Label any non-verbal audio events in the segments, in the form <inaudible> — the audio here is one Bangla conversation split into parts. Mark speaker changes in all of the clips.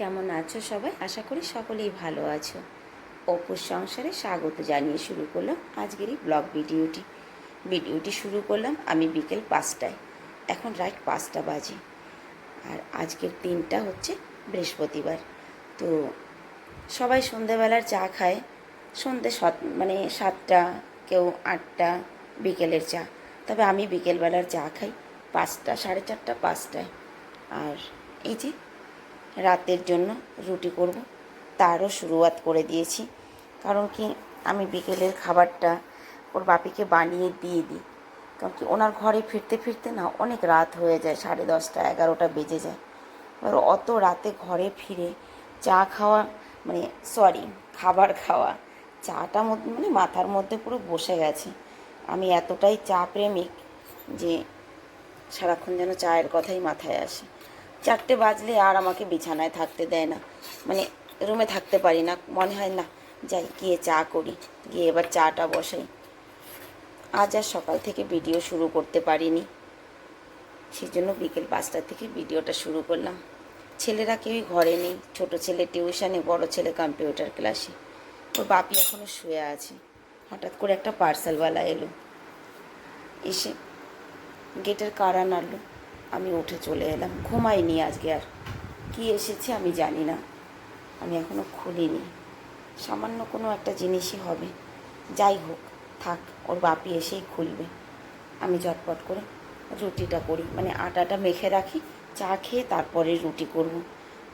Speaker 1: কেমন আছো সবাই? আশা করি সকলেই ভালো আছো। অপুর সংসারে স্বাগত জানিয়ে শুরু করলাম আজকের এই ব্লগ ভিডিওটি। ভিডিওটি শুরু করলাম আমি বিকেল পাঁচটায়। এখন রাইট পাঁচটা বাজে। আর আজকের দিনটা হচ্ছে বৃহস্পতিবার। তো সবাই সন্ধেবেলার চা খায়। সন্ধে সাত মানে সাতটা, কেউ আটটা, বিকেলের চা। তবে আমি বিকেলবেলার চা খাই পাঁচটা, সাড়ে চারটা, পাঁচটায়। আর এই যে রাতের জন্য রুটি করব। তারও শুরুয়াত করে দিয়েছি। কারণ কি, আমি বিকেলের খাবারটা ওর বাপিকে বানিয়ে দিয়ে দিই। কারণ কি, ওনার ঘরে ফিরতে ফিরতে না অনেক রাত হয়ে যায়, সাড়ে দশটা, এগারোটা বেজে যায়। এবার অত রাতে ঘরে ফিরে চা খাওয়া মানে সরি, খাবার খাওয়া, চাটা মানে মাথার মধ্যে পুরো বসে গেছে। আমি এতটাই চা প্রেমিক যে সারাক্ষণ যেন চায়ের কথাই মাথায় আসে। চারটে বাজলে আর আমাকে বিছানায় থাকতে দেয় না। মানে রুমে থাকতে পারি না, মনে হয় না, যাই গিয়ে চা করি, গিয়ে এবার চাটা বসাই। আজ আর সকাল থেকে ভিডিও শুরু করতে পারিনি। সেই জন্য বিকেল পাঁচটা থেকে ভিডিওটা শুরু করলাম। ছেলেরা কেউই ঘরে নেই, ছোট ছেলে টিউশনে, বড় ছেলে কম্পিউটার ক্লাসে। ওর বাপি এখনও শুয়ে আছে। হঠাৎ করে একটা পার্সেলওয়ালা এলো। এসে গেটের কারা নাড়লো। আমি উঠে চলে এলাম। ঘুমাইনি আজকে আর। কি এসেছে আমি জানি না। আমি এখনও খুলিনি। সামান্য কোনো একটা জিনিসই হবে। যাই হোক, থাক, ওর বাপি এসেই খুলবে। আমি ঝটপট করে রুটিটা করি। মানে আটাটা মেখে রাখি, চা খেয়ে তারপরে রুটি করব।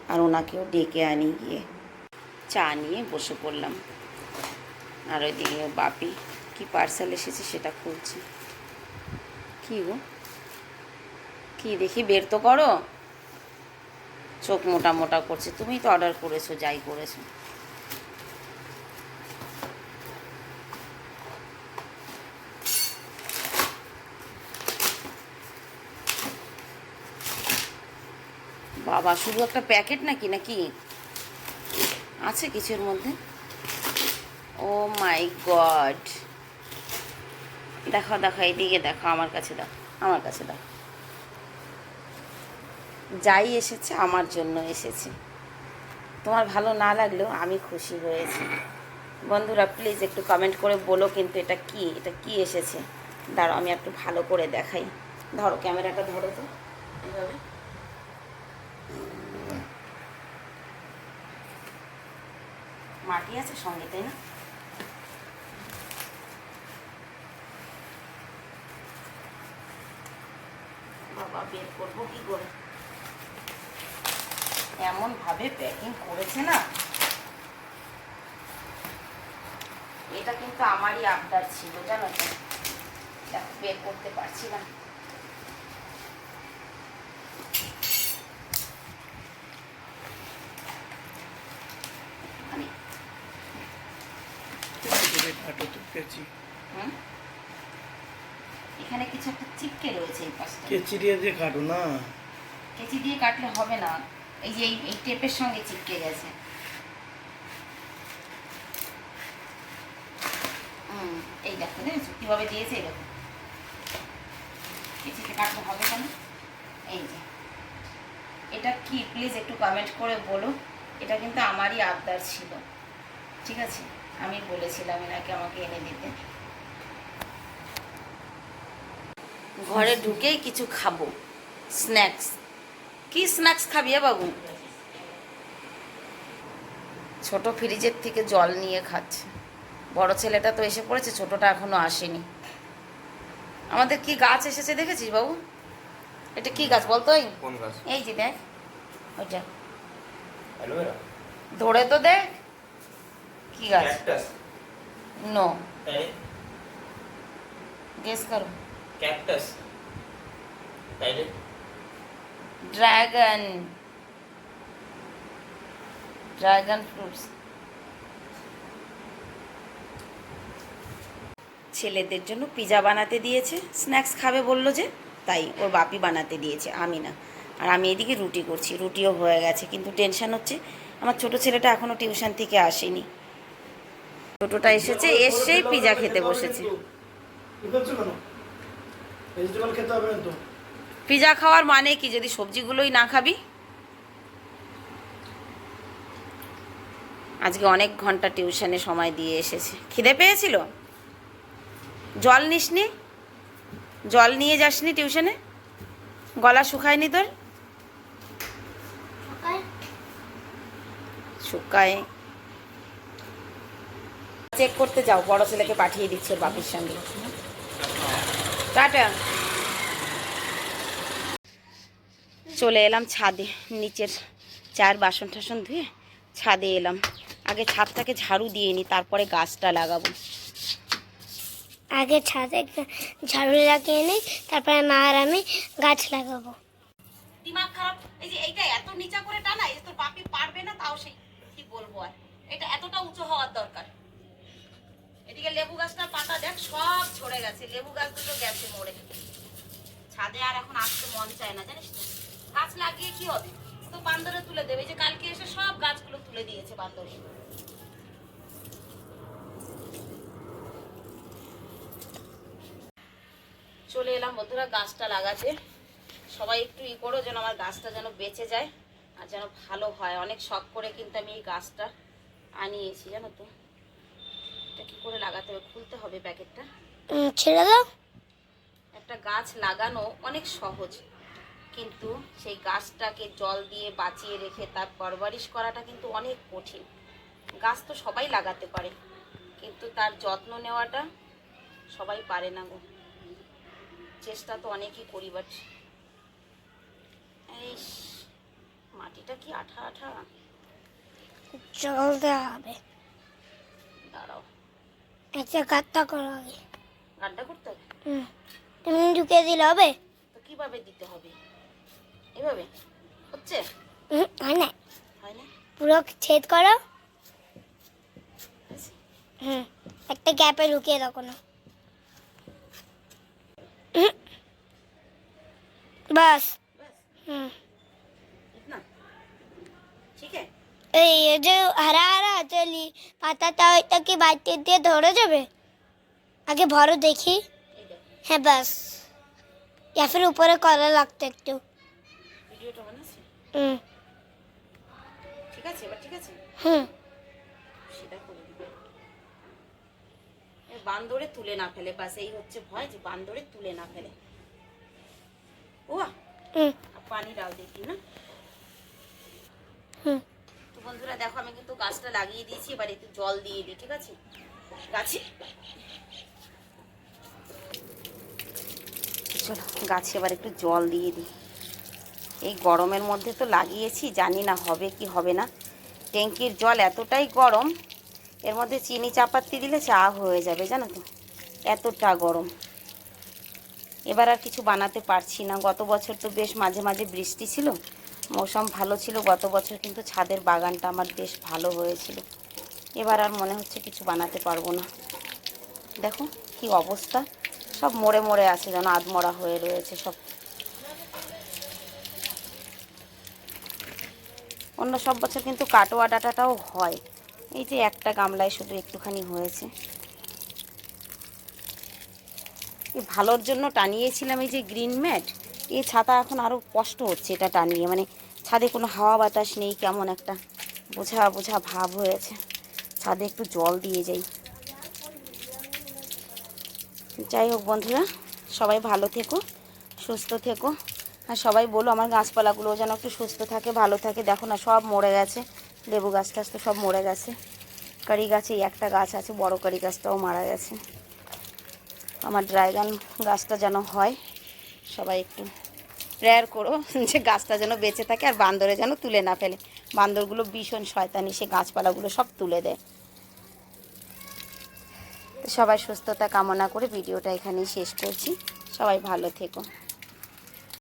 Speaker 1: আর ওনাকেও ডেকে আনি গিয়ে চা নিয়ে বসে পড়লাম। আর ওইদিকে ওর বাপি কি পার্সেল এসেছে সেটা খুলছি। কী গো? কি দেখি, বের তো করো। চোখ মোটা মোটা করছে। তুমি তো অর্ডার করেছ, যাই করেছ। বাবা, শুধু একটা প্যাকেট নাকি নাকি? আছে কিছুর মধ্যে? Oh my God. দেখো দেখো এইদিকে দেখো আমার কাছে দেখো আমার কাছে দেখো যাই এসেছে, আমার জন্য এসেছে। তোমার ভালো না লাগলেও আমি খুশি হয়েছি। বন্ধুরা প্লিজ একটু কমেন্ট করে বলো কিন্তু এটা কি? এটা কি এসেছে? দাঁড়ো আমি একটু ভালো করে দেখাই। ধরো, ক্যামেরাটা ধরো তো। মাটি আছে সঙ্গে, তাই না? বাবা, বের করব কি করে? এমন ভাবে প্যাকিং করেছে না? এটা কিন্তু আমারই আবদার ছিল জানো তো। দেখো বের করতে পারছি না। হুম? এখানে কিছু একটা চিপকে রয়েছে এই পাশটা
Speaker 2: কেচি দিয়ে কাটো না।
Speaker 1: কেচি দিয়ে কাটলে হবে না। এই যে এই- টেপের সঙ্গে চিপকে গেছে। হুম, এই দেখো দেখেছ কীভাবে দিয়েছে দেখো। কেচিতে কাটলে হবে কেন? এই যে। এটা কি প্লিজ একটু কমেন্ট করে বলো। এটা কিন্তু আমারই আবদার ছিল। ঠিক আছে? আমি বলেছিলাম এনাকে আমাকে এনে দিতে। ঘরে ঢুকেই কিছু খাব। স্ন্যাক্স। কি স্ন্যাক্স খাবি বাবু? ছোট ফ্রিজের থেকে জল নিয়ে খাচ্ছে। বড় ছেলেটা তো এসে পড়েছে ছোটটা এখনও আসেনি। আমাদের কি গাছ এসেছে দেখেছিস বাবু? এটা কি গাছ বলতো এই এই যে দেখ ওইটা। ধরে তো দেখ কি গাছ? নো গেস করো।
Speaker 3: ক্যাকটাস। তাই রে?
Speaker 1: ড্রাগন ড্রাগন ফ্রুটস ছেলেদের জন্য পিজা বানাতে দিয়েছে। স্ন্যাক্স খাবে বলল যে তাই ওর বাপি বানাতে দিয়েছে আমি না। আর আমি এদিকে রুটি করছি রুটিও হয়ে গেছে কিন্তু টেনশন হচ্ছে আমার ছোট ছেলেটা এখনও টিউশন থেকে আসেনি। ছোটোটা এসেছে এসেই পিজা খেতে বসেছে।
Speaker 2: কি করছ কেন? ভেজিটেবল খেতে হবে না তো?
Speaker 1: পিজা খাওয়ার মানে কি? যদি সবজিগুলোই না খাবি? আজকে অনেক ঘণ্টা টিউশনে সময় দিয়ে এসেছে। খিদে পেয়েছিল? জল নিসনি? জল নিয়ে যাসনি টিউশনে? গলা শুকায়নি তোর? শুকায়। চেক করতে যাও বড় ছেলেকে পাঠিয়ে দিচ্ছে বাপির সঙ্গে। টাটা। চলে এলাম ছাদে নিচের চার বাসন টাসন ধুয়ে ছাদে এলাম। আগে ছাদটাকে ঝাড়ু দিয়ে নি তারপরে গাছটা লাগাবো।
Speaker 4: আগে ছাদে ঝাড়ু লাগিয়ে নিই তারপরে মা আর আমি গাছ লাগাবো।
Speaker 1: দিমাগ খারাপ? এই যে এইটা এত নিচা করে টানা এই তোর বাপি পারবে না তাও সেই কি বলব আর? এটা এতটা উঁচু হওয়ার দরকার। এদিকে লেবু গাছটার পাতা দেখ সব ঝরে গেছে। লেবু গাছ দুটো গেছে মরে। ছাদে আর এখন আসতে মন চায় না জানিস তো? গাছ লাগিয়ে কি হবে? তো বান্দরে তুলে দেবে। যে কালকে এসে সব গাছগুলো তুলে দিয়েছে বান্দরে। চলে এলাম বন্ধুরা গাছটা লাগাতে। সবাই একটু ই করো যেন আমার গাছটা যেন বেঁচে যায় আর যেন ভালো হয়। অনেক শখ করে কিন্তু আমি এই গাছটা আনিয়েছি জানো তো। এটা কি করে লাগাতে হবে? খুলতে হবে প্যাকেটটা।
Speaker 4: ছেড়ে দাও।
Speaker 1: একটা গাছ লাগানো অনেক সহজ। কিন্তু সেই গাছটাকে জল দিয়ে বাঁচিয়ে রেখে তার পরবারিশ করাটা কিন্তু অনেক কঠিন। গাছ তো সবাই লাগাতে পারে কিন্তু তার যত্ন নেওয়াটা সবাই পারে না গো। চেষ্টা তো অনেকই করি বাট এই মাটিটা কি আঠা আঠা?
Speaker 4: জল দেওয়া হবে।
Speaker 1: দাঁড়াও।
Speaker 4: গাত্তা করা হবে
Speaker 1: গাড্ডা করতে হবে?
Speaker 4: হুম। তুমি ঢুকে দিলে হবে?
Speaker 1: তো কীভাবে দিতে হবে? এভাবে? হচ্ছে?
Speaker 4: হয় না। পুরো ছেদ করো।
Speaker 1: আচ্ছা।
Speaker 4: হুম একটা গ্যাপে ঢুকিয়ে দাও না। বাস। হুম। এই যে হারা হারা চলি পাতাটা ওইটা কি বাড়িতে দিয়ে ধরে যাবে? আগে ভরো দেখি। হ্যাঁ বাস। ইয়া ফির উপরে কলা লাগতো একটু। হুম।
Speaker 1: ঠিক আছে এবার ঠিক আছে?
Speaker 4: হুম।
Speaker 1: সেটা করে বান্দরে তুলে না ফেলে বাস এই হচ্ছে ভয় যে বান্দরে তুলে না ফেলে। ও
Speaker 4: হুম।
Speaker 1: পানি ডাল দেখি না?
Speaker 4: হুম।
Speaker 1: তো বন্ধুরা দেখো আমি কিন্তু গাছটা লাগিয়ে দিয়েছি এবার একটু জল দিয়ে দিই ঠিক আছে? গাছে? চলো গাছে এবার একটু জল দিয়ে দিই। এই গরমের মধ্যে তো লাগিয়েছি, জানি না হবে কি হবে না। ট্যাঙ্কির জল এতটাই গরম, এর মধ্যে চিনি চাপাতি দিলে চা হয়ে যাবে, জানো তো? এতটা গরম। এবার আর কিছু বানাতে পারছি না। গত বছর তো বেশ মাঝে মাঝে বৃষ্টি ছিল, মৌসুম ভালো ছিল, গত বছর কিন্তু ছাদের বাগানটা আমার বেশ ভালো হয়েছিল। এবার আর মনে হচ্ছে কিছু বানাতে পারব না। দেখো কি অবস্থা, সব মরে মরে আছে যেন, আধমরা হয়ে রয়েছে সব। অন্য সব বছর কিন্তু কাটোয়া ডাটাটাও হয়। এই যে একটা গামলায় শুধু একটুখানি হয়েছে। ভালোর জন্য টানিয়েছিলাম এই যে গ্রিন ম্যাট। এই ছাতা এখন আরও কষ্ট হচ্ছে এটা টানিয়ে। মানে ছাদে কোনো হাওয়া বাতাস নেই, কেমন একটা বোঝা বোঝা ভাব হয়েছে। ছাদে একটু জল দিয়ে যাই। যাই হোক বন্ধুরা, সবাই ভালো থেকো, সুস্থ থেকো। আর সবাই বলো আমার গাছপালাগুলো যেন একটু সুস্থ থাকে, ভালো থাকে। দেখো না, সব মরে গেছে। লেবু গাছ টাছ তো সব মরে গেছে। কারি গাছে একটা গাছ আছে, বড় কারি গাছটাও মারা গেছে। আমার ড্রাইগান গাছটা যেন হয়, সবাই একটু প্রেয়ার করো <laughs> যে গাছটা যেন বেঁচে থাকে আর বান্দরে যেন তুলে না ফেলে। বান্দরগুলো ভীষণ শয়তানি, সে গাছপালাগুলো সব তুলে দেয়। তো সবাই সুস্থতা কামনা করে ভিডিওটা এখানেই শেষ করছি। সবাই ভালো থেকো।